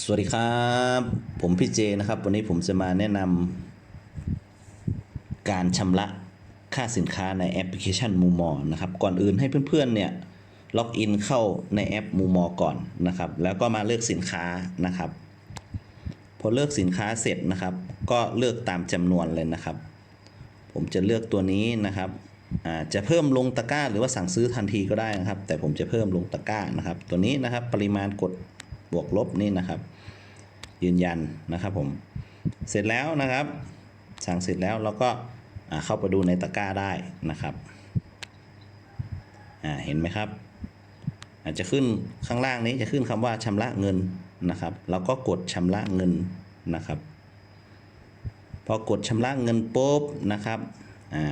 สวัสดีครับ ผมพี่เจนะครับ วันนี้ผมจะมาแนะนำการชำระค่าสินค้าในแอปพลิเคชันมูมอนะครับ ก่อนอื่นให้เพื่อนๆเนี่ยล็อกอินเข้าในแอปมูมอก่อนนะครับ แล้วก็มาเลือกสินค้านะครับ พอเลือกสินค้าเสร็จนะครับ ก็เลือกตามจำนวนเลยนะครับ ผมจะเลือกตัวนี้นะครับจะเพิ่มลงตะกร้า หรือว่าสั่งซื้อทันทีก็ได้นะครับ แต่ผมจะเพิ่มลงตะกร้านะครับ ตัวนี้นะครับปริมาณกด บวกลบนี่นะครับ ยืนยันนะครับผมเสร็จแล้วนะครับ สั่งเสร็จแล้วเราก็เข้าไปดูในตะกร้าได้นะครับอ่าเห็นไหมครับ อาจจะขึ้นข้างล่างนี้จะขึ้นคำว่าชำระเงินนะครับเราก็กดชำระเงินนะครับ พอกดชำระเงินปุ๊บนะครับอ่า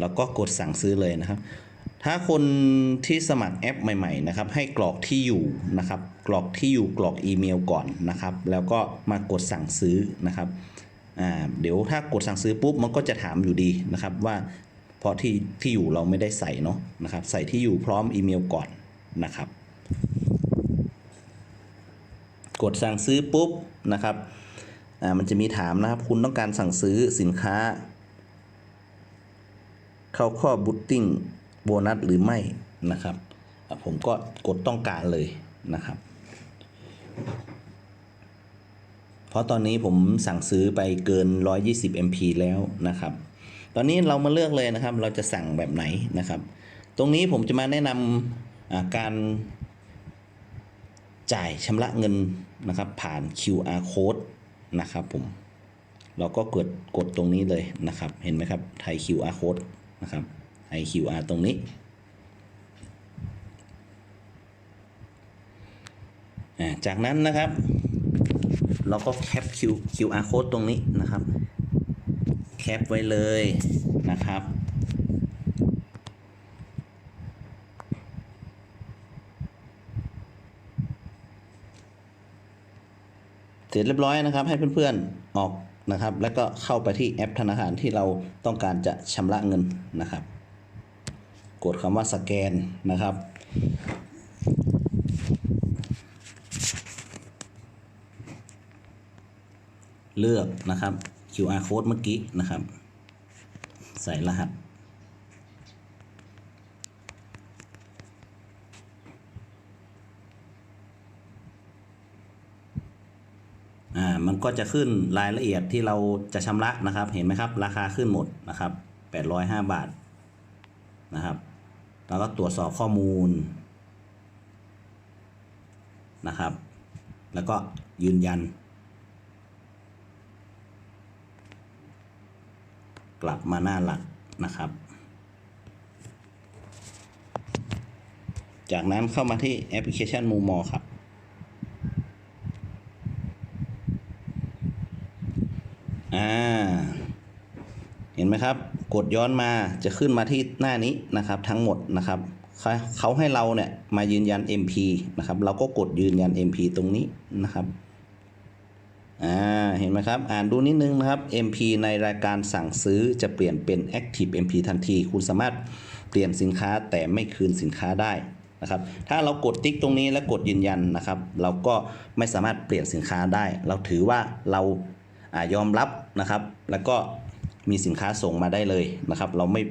เราก็กดสั่งซื้อเลยนะครับ ถ้าคนที่สมัครแอปใหม่ ๆ นะครับ ให้กรอกที่อยู่นะครับ กรอกที่อยู่กรอกอีเมลก่อนนะครับ แล้วก็มากดสั่งซื้อนะครับอ่าเดี๋ยวถ้ากดสั่งซื้อปุ๊บมันก็จะถามอยู่ดีนะครับว่าเพราะที่ที่อยู่เราไม่ได้ใส่เนาะนะครับ ใส่ที่อยู่พร้อมอีเมลก่อนนะครับ กดสั่งซื้อปุ๊บนะครับอ่ามันจะมีถามนะครับ คุณต้องการสั่งซื้อสินค้า เข้าข้อบูตติ้ง โบนัสหรือไม่นะครับ ผมก็กดต้องการเลยนะครับ เพราะตอนนี้ผมสั่งซื้อไปเกิน 120 MP แล้วนะครับ ตอนนี้เรามาเลือกเลยนะครับ เราจะสั่งแบบไหนนะครับ ตรงนี้ผมจะมาแนะนำการจ่ายชำระเงินนะครับ ผ่าน QR code นะครับผมเราก็กดกดตรงนี้เลยนะครับ เห็นไหมครับไทย QR code นะครับ ไทย QR ตรงนี้จากนั้นนะครับ เราก็แคป Q QR code ตรงนี้นะครับ แคปไว้เลยนะครับ เสร็จเรียบร้อยนะครับ ให้เพื่อนๆออกนะครับ แล้วก็เข้าไปที่แอปธนาคารที่เราต้องการจะชำระเงินนะครับ กดคำว่าสแกนนะครับ เลือกนะครับ QR code เมื่อกี้นะครับ ใส่รหัส อ่า มันก็จะขึ้นรายละเอียดที่เราจะชำระนะครับ เห็นไหมครับ ราคาขึ้นหมดนะครับ 805 บาทนะครับ แล้วก็ตรวจสอบข้อมูลนะครับ แล้วก็ยืนยัน กลับมาหน้าหลักนะครับ จากนั้นเข้ามาที่แอปพลิเคชันมูมอครับ เห็นไหมครับ กดย้อนมาจะขึ้นมาที่หน้านี้นะครับ ทั้งหมดนะครับเขาให้เราเนี่ยมายืนยัน MP นะครับ เราก็กดยืนยัน MP ตรงนี้นะครับอ่าเห็นไหมครับ อ่านดูนิดนึงนะครับ MP ในรายการสั่งซื้อจะเปลี่ยนเป็น Active MP ทันที คุณสามารถเปลี่ยนสินค้าแต่ไม่คืนสินค้าได้นะครับ ถ้าเรากดติ๊กตรงนี้แล้วกดยืนยันนะครับ เราก็ไม่สามารถเปลี่ยนสินค้าได้ เราถือว่าเราอายอมรับนะครับ แล้วก็ มีสินค้าส่งมาได้เลยนะครับ เราไม่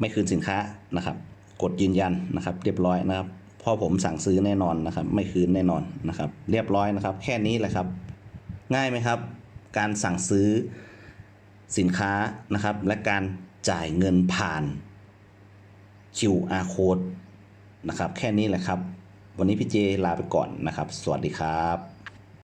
ไม่คืนสินค้านะครับ กดยืนยันนะครับ เรียบร้อยนะครับเพอผมสั่งซื้อแน่นอนนะครับ ไม่คืนแน่นอนนะครับ เรียบร้อยนะครับ แค่นี้แหละครับ ง่ายไหมครับ การสั่งซื้อสินค้านะครับ และการจ่ายเงินผ่าน QR code นะครับ แค่นี้แหละครับ วันนี้พี่เจลาไปก่อนนะครับ สวัสดีครับ